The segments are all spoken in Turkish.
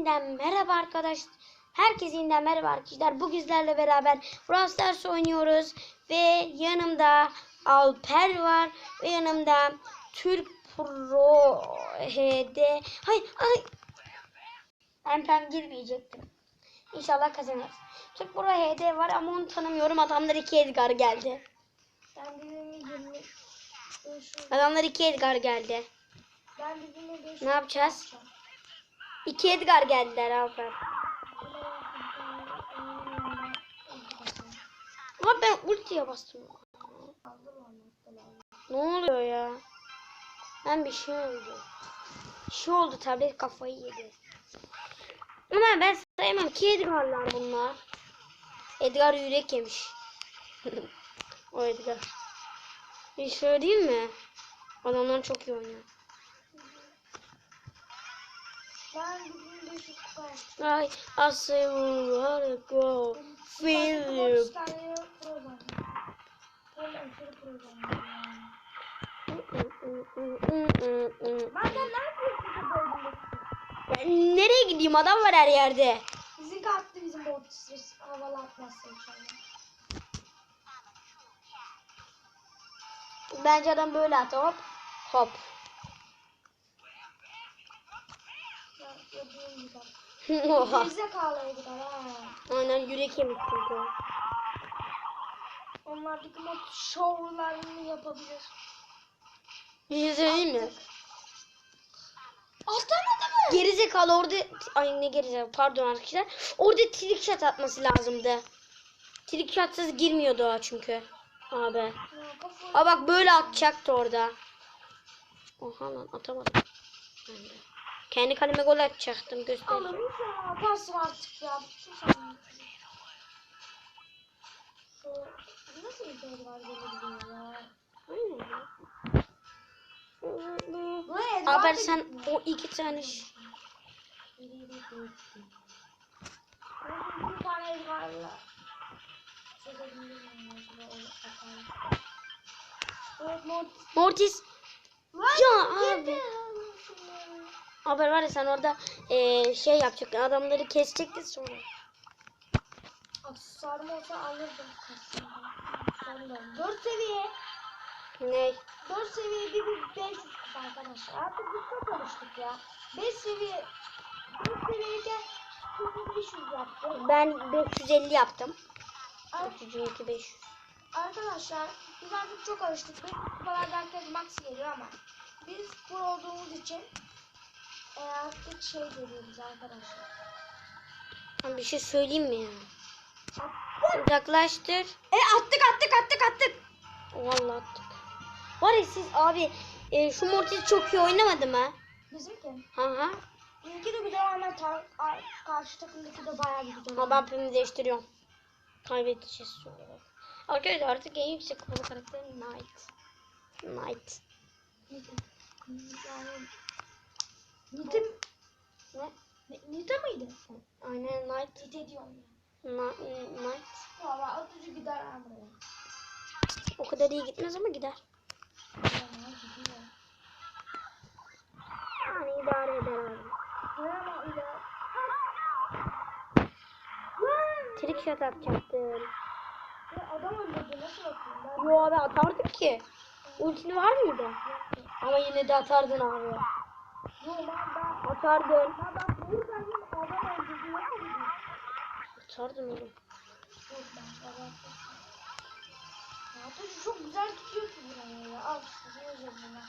yeniden merhaba arkadaşlar. Herkese yeniden merhaba arkadaşlar. Bu bizlerle beraber Brawl oynuyoruz. Ve yanımda Alper var. Ve yanımda Türk Pro HD. Hay hay. Ben pem girmeyecektim. İnşallah kazanırız. Türk Pro HD var ama onu tanımıyorum. Adamlar iki Edgar geldi. Ben birine 20 500 Adamlar iki Edgar geldi. ben birine 500 Ne yapacağız? İki Edgar geldiler Alper. Ama ben ultiye bastım. Ne oluyor ya? Ben bir şey oldu. Bir şey oldu tablet kafayı yedi. Ama ben sayamam ki Edgar'lar bunlar. Edgar yürek yemiş. o Edgar. Bir şey söyleyeyim mi? Adamlar çok iyi oynuyor. Ben birine 500 kupa Ay, I say we go. Feel you. 30 tane program. Böyle aşırı program. Benden ne yapıyorsun bu bölümde? Ben nereye gideyim? Adam var her yerde. Bizim attı bizim bot stres havalı atmazsa inşallah. Bence adam böyle at hop. Hop. Gördüğün gibi. Oha. Gerizekalıydık ha. Aynen yürek yemiş çünkü. Onlardaki mod şovlarını yapabilir. Bir şey söyleyeyim mi? Atlamadı mı? Gerizekalı orada... Ay ne gerizekalı pardon arkadaşlar. Orada trick shot atması lazımdı. Trick shotsız girmiyordu o çünkü. Abi. Ya Aa bak böyle atacaktı orada. Oha lan atamadım. Ben de. Kendi kaleme gol atacaktım göstereceğim. Alırım ya. Pas artık ya. Nasıl bir şey var ya? Haber sen o iki tane Bir mod. Mortis. Ya abi. Haber var ya sen orada eee, şey yapacaktın adamları kesecektin sonra. Aksesuarım olsa alırdım aslında. 4 seviye. Ne? 4 seviye bir bir 500 kupa arkadaşlar. Artık biz çok alıştık ya. 5 seviye 4 seviyeyken 500 yaptım. Ben 550 yaptım. 302 500. Arkadaşlar biz artık çok alıştık. 500 kupalarda herkes max geliyor ama biz pro olduğumuz için e, artık şey geliyoruz arkadaşlar. Ben bir şey söyleyeyim mi ya? Uzaklaştır. E attık attık attık attık. Vallahi attık. Var ya siz abi e, şu Mortis çok iyi oynamadı mı? Bizimki. Hı hı. Bizimki de güzel ama ta- ar- karşı takımdaki de bayağı güzel. Ama ben pimi değiştiriyorum. Kaybedeceğiz sonra. Arkadaşlar artık en yüksek kupalı karakter Knight. Knight. Nita Ne? Ne- Nita mıydı? Aynen Knight. Nita diyorum ya. Na- Knight. Valla atıcı gider buraya. O kadar iyi gitmez ama gider. Yani idare eder abi. Trick shot atacaktım. Ya adam öldürdü nasıl bakayım ben? Yo abi atardım ki. Ultini var mıydı? Ama yine de atardın abi. Ben ben. Ben ya. Atardın oğlum. Ben atıcı çok güzel tutuyor ki burayı ya. Al yazıyorum ben.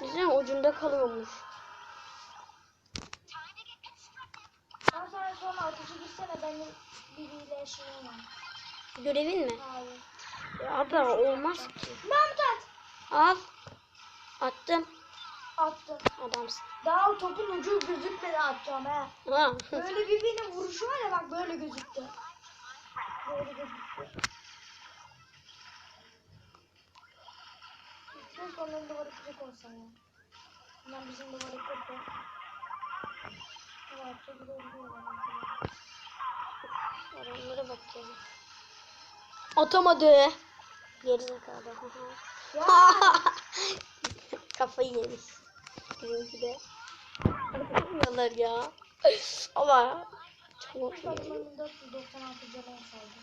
Bizim ucunda kalıyormuş. Ben sana sonra atıcı gitsene benim biriyle şeyim var. Görevin mi? Hayır. Ya abi olmaz ki. At. Al. Attım. Attım. Adamsın. Daha o topun ucu gözükmedi atacağım he. Ha. Böyle bir benim vuruşu var ya bak böyle gözüktü. Böyle gözüktü. Keşke onların duvarı kırık olsa ya. Bundan bizim duvarı kırık. Evet, çok güzel. Onlara bakacağız. Atamadı. Gerizekalı. Ya Kafayı yemiş. Bizim attılar ya. Ama çok iyi. Adamın 496 canı olsaydı.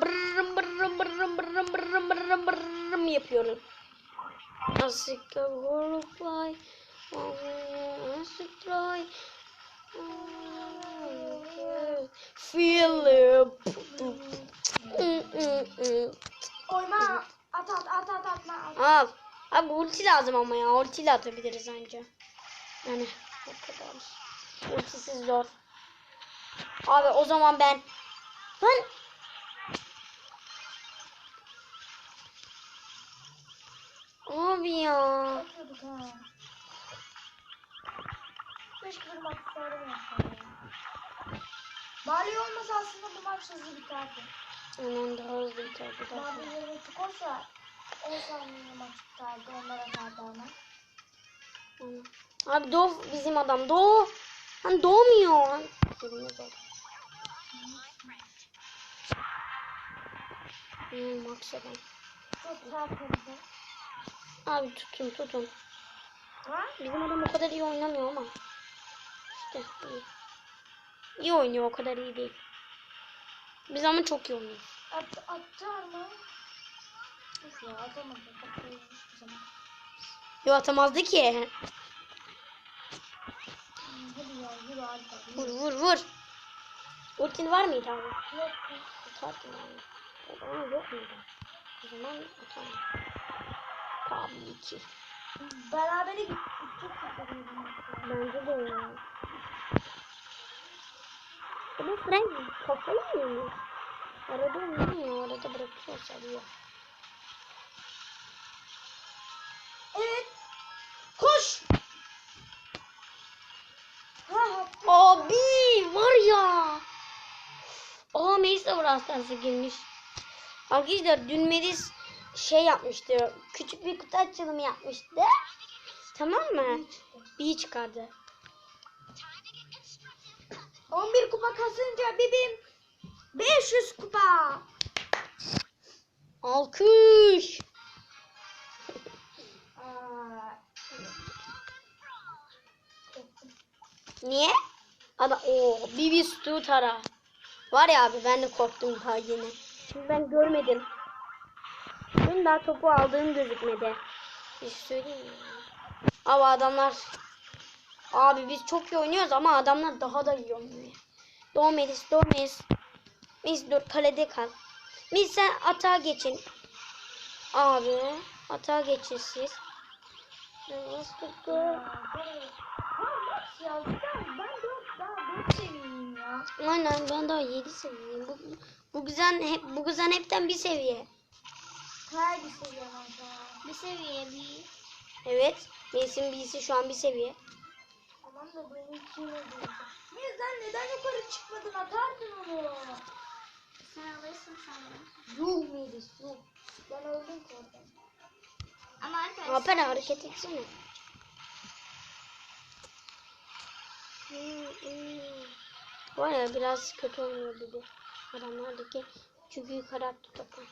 Brrrım brrrım brrrım brrrım brrrım brrrım brrrım yapıyorum. Asık fly. Asık try. Philip. Oyma. At at at at atma. At. Al. Abi ulti lazım ama ya. Ultiyle atabiliriz anca. Yani o kadar. Ultisiz zor. Abi o zaman ben ben Abi ya. Bali olmasa aslında bu maç hızlı biterdi. Aman daha hızlı biter tık olsa 10 saniye maç biterdi. Onlar atardı ama. Abi Doğu bizim adam. Doğu. Hani doğmuyor. Bilmez o. Hmm, Max adam. Abi tutun tutun. Ha? Bizim adam o kadar iyi oynamıyor ama. İşte iyi. İyi oynuyor o kadar iyi değil. Biz ama çok iyi oynuyoruz. At, atar mı? Of ya atamadı. Atamadı hiçbir zaman. Yo atamazdı ki. Hadi ya yürü. Vur vur vur. Ultin var mıydı abi? Yok. Atardım yani. Yok muydu? O zaman atardım. Tabii ki. Berabere gittik. Çok güzel. Bence de ya. Ama Frank kafayı yiyor. Arada oynuyor, arada bırakıyor sarıyor. Abi var ya. Aa Melis de Brawl Stars'a girmiş. Arkadaşlar dün Melis şey yapmıştı. Küçük bir kutu açılımı yapmıştı. Tamam mı? Bir çıkardı. 11 kupa kasınca bibim 500 kupa. Alkış. Niye? Ada o Bibi Stu Tara. Var ya abi ben de korktum daha yeni. Şimdi ben görmedim. Benim daha topu aldığım gözükmedi. Bir şey söyleyeyim mi? Ama adamlar Abi biz çok iyi oynuyoruz ama adamlar daha da iyi oynuyor. Domelis, Domelis. Mis dur kalede kal. Mis sen atağa geçin. Abi atağa geçin siz. Nasıl Ya ben, ben 4 daha 4 seviyeyim ya. Aynen ben daha 7 seviyeyim. Bu, bu güzel hep bu güzel hepten bir seviye. Her bir seviye var Bir seviye bir. Evet. Mevsim birisi şu an bir seviye. Tamam da benimki ne diyeceğim. Neden neden yukarı çıkmadın atardın onu. Sen alırsın sanırım. Yuh Melis yuh. Ben öldüm ki orada. Ama arkadaşlar Alper hareket etsene. Hmm, hmm. Var ya biraz kötü oynuyor gibi. Adamlardaki çünkü yukarı attı topu.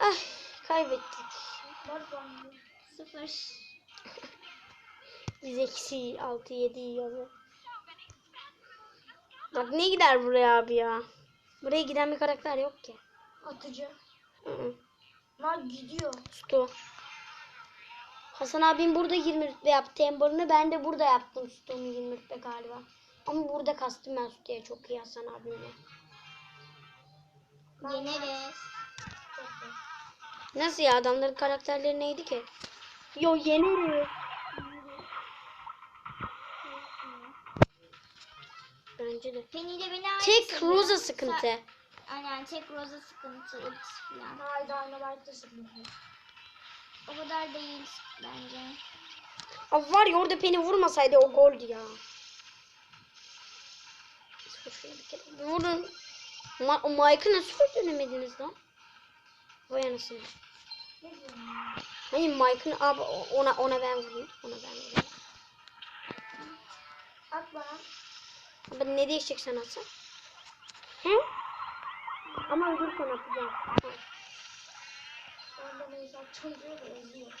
Ah kaybettik. Sıfır. Biz eksi 6 7 yiyoruz. Bak ne gider buraya abi ya. Buraya giden bir karakter yok ki. Atıcı. Hı hı. Lan gidiyor. Stu. Hasan abim burada 20 rütbe yaptı Ember'ını. Ben de burada yaptım Stu'nu 20 rütbe galiba. Ama burada kastım ben Stu'ya çok iyi Hasan abimle. Yeneriz. Nasıl ya adamların karakterleri neydi ki? Yo yeneriz. Bence de. Penny ile beni Tek. Rosa Sa- sıkıntı. Aynen tek Rosa sıkıntı. Falan. Hayır Dynamite'da sıkıntı. O kadar değil bence. Abi var ya orada beni vurmasaydı o goldü ya. Vurun. Ma Mike'ı nasıl dönemediniz lan? Vay anasını. Hayır Mike'ın abi ona ona ben vurayım. Ona ben vurayım. At bana. Abi ne değişecek sen atsan? He? Ama öldürürsen atacağım. Ha. Hesap çalıyor da özlüyor.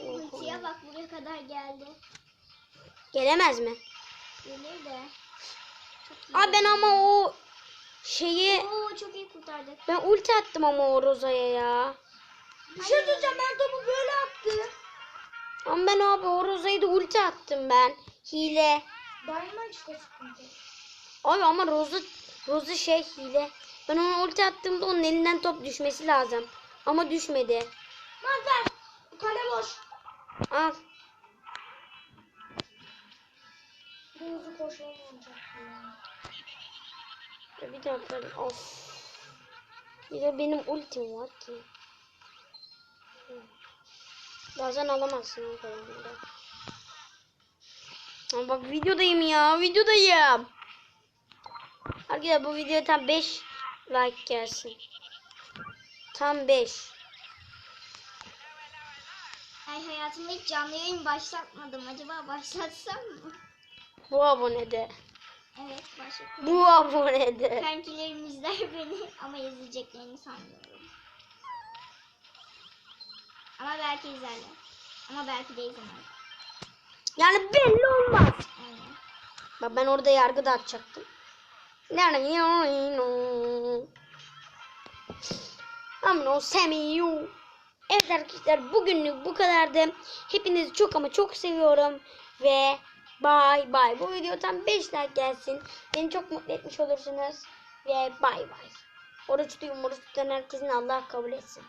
Ultiye bak buraya kadar geldi. Gelemez mi? Gelir de. Abi ben ama o şeyi Oo çok iyi kurtardık. ben ulti attım ama o Roza'ya ya. Bir şey söyleyeceğim ben topu böyle attım. Ama ben abi o Roza'ya da ulti attım ben. Hile. Daima işte sıkıntı. Abi ama Roza Roza şey hile. Ben ona ulti attığımda onun elinden top düşmesi lazım. Ama düşmedi. Lan ver. Kale boş. Al. Hızlı koşmam olacak. Bir dakika. Of. Bir de benim ultim var ki. Bazen alamazsın o kadar. da. Ama bak videodayım ya. Videodayım. Arkadaşlar bu videoya tam 5 like gelsin. Tam 5. Ay hayatımda hiç canlı yayın başlatmadım. Acaba başlatsam mı? Bu abonede. Evet başlatayım. Bu abonede. Kankilerim izler beni ama izleyeceklerini sanmıyorum. Ama belki izlerler. Ama belki de izlemez. Yani belli olmaz. Aynen. Bak ben orada yargı da atacaktım. Amno semiyu. Evet arkadaşlar bugünlük bu kadardı. Hepinizi çok ama çok seviyorum. Ve bay bay. Bu video tam 5 like gelsin. Beni çok mutlu etmiş olursunuz. Ve bay bay. Oruç duyun, oruç tutan herkesin Allah kabul etsin.